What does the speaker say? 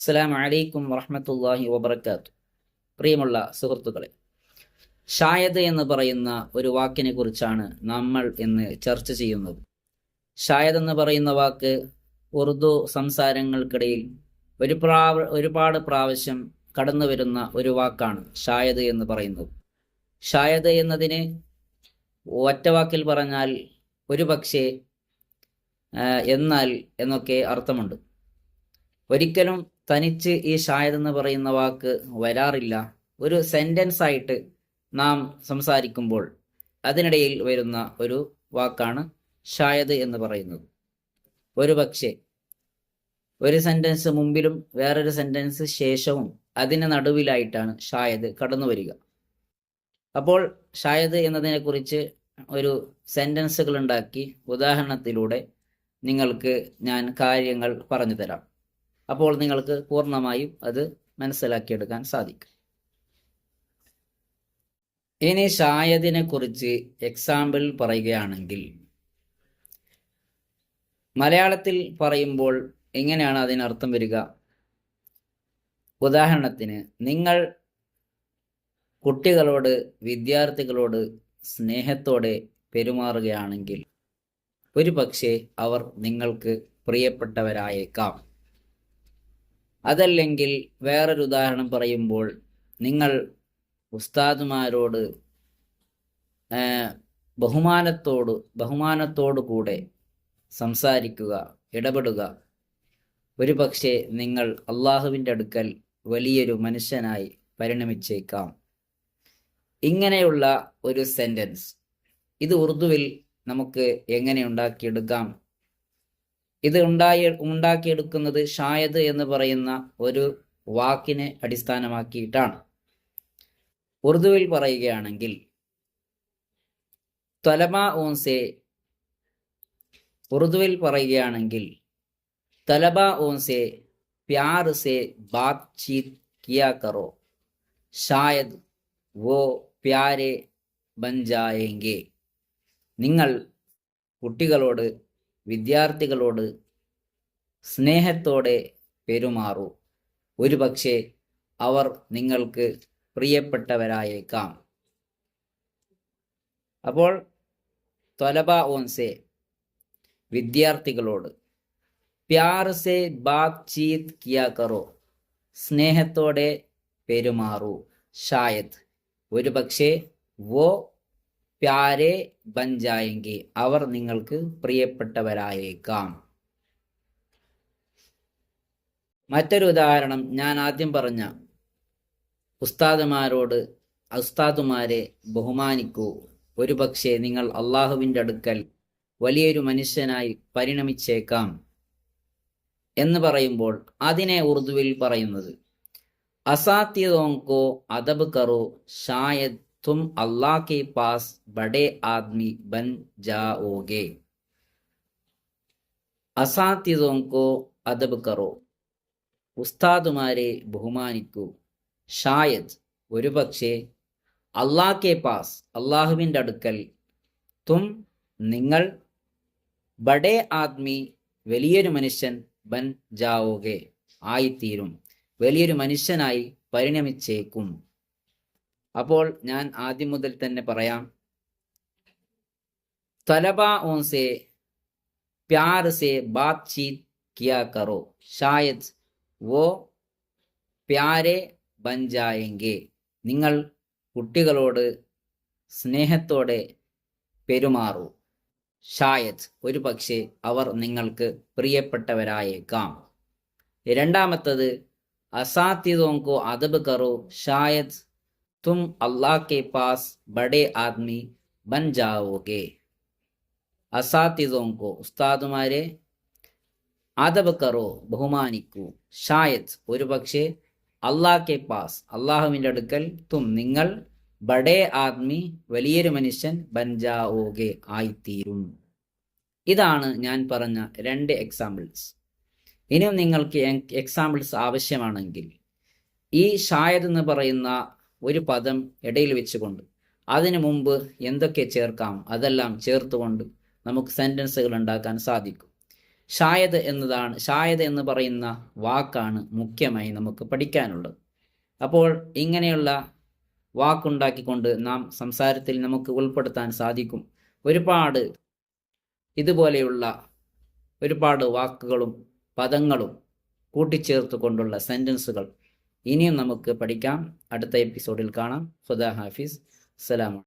അസ്സലാമു അലൈക്കും വറഹമത്തല്ലാഹി വബറകാത്തു പ്രിയമുള്ള സുഹൃത്തുക്കളെ ഷായദ് എന്ന് പറയുന്ന ഒരു വാക്കിനെ കുറിച്ചാണ് നമ്മൾ ഇന്ന് ചർച്ച ചെയ്യുന്നത്. ഷായദ് എന്ന് പറയുന്ന വാക്ക് ഉറുദു സംസാരങ്ങൾക്കിടയിൽ ഒരു പ്രാവ ഒരുപാട് പ്രാവശ്യം കടന്നു വരുന്ന ഒരു വാക്കാണ് ഷായദ് എന്ന് പറയുന്നത്. ഷായദ് എന്നതിന് ഒറ്റ വാക്കിൽ പറഞ്ഞാൽ ഒരു പക്ഷേ എന്നാൽ എന്നൊക്കെ അർത്ഥമുണ്ട്. ഒരിക്കലും തനിച്ച് ഈ ഷായദ് എന്ന് പറയുന്ന വാക്ക് വരാറില്ല. ഒരു സെന്റൻസ് ആയിട്ട് നാം സംസാരിക്കുമ്പോൾ അതിനിടയിൽ വരുന്ന ഒരു വാക്കാണ് ഷായദ് എന്ന് പറയുന്നത്. ഒരു പക്ഷേ ഒരു സെന്റൻസ് മുമ്പിലും വേറൊരു സെന്റൻസ് ശേഷവും അതിന് നടുവിലായിട്ടാണ് ഷായദ് കടന്നു വരിക. അപ്പോൾ ഷായദ് എന്നതിനെക്കുറിച്ച് ഒരു സെന്റൻസുകൾ ഉണ്ടാക്കി ഉദാഹരണത്തിലൂടെ നിങ്ങൾക്ക് ഞാൻ കാര്യങ്ങൾ പറഞ്ഞു തരാം. അപ്പോൾ നിങ്ങൾക്ക് പൂർണമായും അത് മനസ്സിലാക്കിയെടുക്കാൻ സാധിക്കും. ഇനി ഷായദിനെ കുറിച്ച് എക്സാമ്പിൾ പറയുകയാണെങ്കിൽ മലയാളത്തിൽ പറയുമ്പോൾ എങ്ങനെയാണ് അതിനർത്ഥം വരിക? ഉദാഹരണത്തിന് നിങ്ങൾ കുട്ടികളോട് വിദ്യാർത്ഥികളോട് സ്നേഹത്തോടെ പെരുമാറുകയാണെങ്കിൽ ഒരു പക്ഷേ അവർ നിങ്ങൾക്ക് പ്രിയപ്പെട്ടവരായേക്കാം. അതല്ലെങ്കിൽ വേറൊരു ഉദാഹരണം പറയുമ്പോൾ നിങ്ങൾ ഉസ്താദുമാരോട് ബഹുമാനത്തോട് ബഹുമാനത്തോടു കൂടെ സംസാരിക്കുക ഇടപെടുക. ഒരു പക്ഷേ നിങ്ങൾ അള്ളാഹുവിന്റെ അടുക്കൽ വലിയൊരു മനുഷ്യനായി പരിണമിച്ചേക്കാം. ഇങ്ങനെയുള്ള ഒരു സെന്റൻസ് ഇത് ഉറുദുവിൽ നമുക്ക് എങ്ങനെ ഉണ്ടാക്കിയെടുക്കാം? ഇത് ഉണ്ടായി ഉണ്ടാക്കിയെടുക്കുന്നത് ഷായദ് എന്ന് പറയുന്ന ഒരു വാക്കിനെ അടിസ്ഥാനമാക്കിയിട്ടാണ്. ഉറുദുവിൽ പറയുകയാണെങ്കിൽ തലമ ഓൻസെ ഉറുദുവിൽ പറയുകയാണെങ്കിൽ തലബ ഓൻസെ സെ ബാത് ചീത് കിയാ കറോ ഷായദ് വോ പ്യാരെ ബൻ ജായേങ്കെ. നിങ്ങൾ കുട്ടികളോട് വിദ്യാർത്ഥികളോട് സ്നേഹത്തോടെ പെരുമാറൂ. ഒരുപക്ഷെ അവർ നിങ്ങൾക്ക് പ്രിയപ്പെട്ടവരായേക്കാം. അപ്പോൾ തൊലബ ഓൻസെ വിദ്യാർത്ഥികളോട് പ്യാർ സെ ബാത് ചീത് കിയാ കറോ? സ്നേഹത്തോടെ പെരുമാറൂ ഷായത് ഒരുപക്ഷെ വോ പ്യാരെ ബഞ്ചായെങ്കിൽ അവർ നിങ്ങൾക്ക് പ്രിയപ്പെട്ടവരായേക്കാം. മറ്റൊരു ഉദാഹരണം ഞാൻ ആദ്യം പറഞ്ഞ ഉസ്താദുമാരോട് ഉസ്താദുമാരെ ബഹുമാനിക്കൂ. ഒരുപക്ഷെ നിങ്ങൾ അള്ളാഹുവിന്റെ അടുക്കൽ വലിയൊരു മനുഷ്യനായി പരിണമിച്ചേക്കാം എന്ന് പറയുമ്പോൾ അതിനെ ഉറുദുവിൽ പറയുന്നത് അസാത്യതോങ്കോ അദബ് കറോ ഷായദ് തും അള്ളാഹ് के पास बड़े आदमी बन जाओगे അസാത്യതോം കോ അദബ് കറോ ഉസ്താദുമാരെ ബഹുമാനിക്കൂ ഷായദ് ഒരുപക്ഷെ അള്ളാഹ് കെ പാസ് അള്ളാഹുവിൻ്റെ അടുക്കൽ തും നിങ്ങൾ ബഡേ ആദ്മി വലിയൊരു മനുഷ്യൻ ബൻ ജാവോകെ ആയിത്തീരും വലിയൊരു മനുഷ്യനായി പരിണമിച്ചേക്കും അപ്പോൾ ഞാൻ ആദ്യം മുതൽ തന്നെ പറയാം തലബ ഓൻസെ प्यार से बातचीत किया करो शायद वो പ്യാരെ ബൻ ജായെങ്കെ നിങ്ങൾ കുട്ടികളോട് സ്നേഹത്തോടെ പെരുമാറൂ ഷായദ് ഒരു പക്ഷേ അവർ നിങ്ങൾക്ക് പ്രിയപ്പെട്ടവരായേക്കാം രണ്ടാമത്തത് അസാത്യതോങ്കോ അദബ് കറോ ഷായദ് തും അള്ളാഹ് കെ പാസ് ബഡേ ആദ്മി ബൻ ജാവോगे അസാത്യതോങ്കോ ഉസ്താദുമാരെ അദബ് കറോ ബഹുമാനിക്കൂ ഷായദ് ഒരു പക്ഷേ അള്ളാഹ് കെ പാസ് അള്ളാഹുവിന്റെ അടുക്കൽ തും നിങ്ങൾ ബഡേ ആദ്മി വലിയൊരു മനുഷ്യൻ ബൻജാവോകെ ആയിത്തീരും। ഇതാണ് ഞാൻ പറഞ്ഞ രണ്ട് എക്സാമ്പിൾസ് ഇനിയും നിങ്ങൾക്ക് എക്സാമ്പിൾസ് ആവശ്യമാണെങ്കിൽ ഈ ഷായദ് എന്ന് പറയുന്ന ഒരു പദം ഇടയിൽ വെച്ചുകൊണ്ട് അതിനു മുമ്പ് എന്തൊക്കെ ചേർക്കാം? അതെല്ലാം ചേർത്തുകൊണ്ട് നമുക്ക് സെന്റൻസുകൾ ഉണ്ടാക്കാൻ സാധിക്കും. ഷായത് എന്നതാണ് ഷായത് എന്ന് പറയുന്ന വാക്കാണ് മുഖ്യമായി നമുക്ക് പഠിക്കാനുള്ളത്. അപ്പോൾ ഇങ്ങനെയുള്ള വാക്കുണ്ടാക്കിക്കൊണ്ട് നാം സംസാരത്തിൽ നമുക്ക് ഉൾപ്പെടുത്താൻ സാധിക്കും. ഒരുപാട് ഇതുപോലെയുള്ള ഒരുപാട് വാക്കുകളും പദങ്ങളും കൂട്ടിച്ചേർത്തുകൊണ്ടുള്ള സെന്റൻസുകൾ ഇനിയും നമുക്ക് പഠിക്കാം. അടുത്ത എപ്പിസോഡിൽ കാണാം. ഹുദാ ഹാഫിസ്. സലാം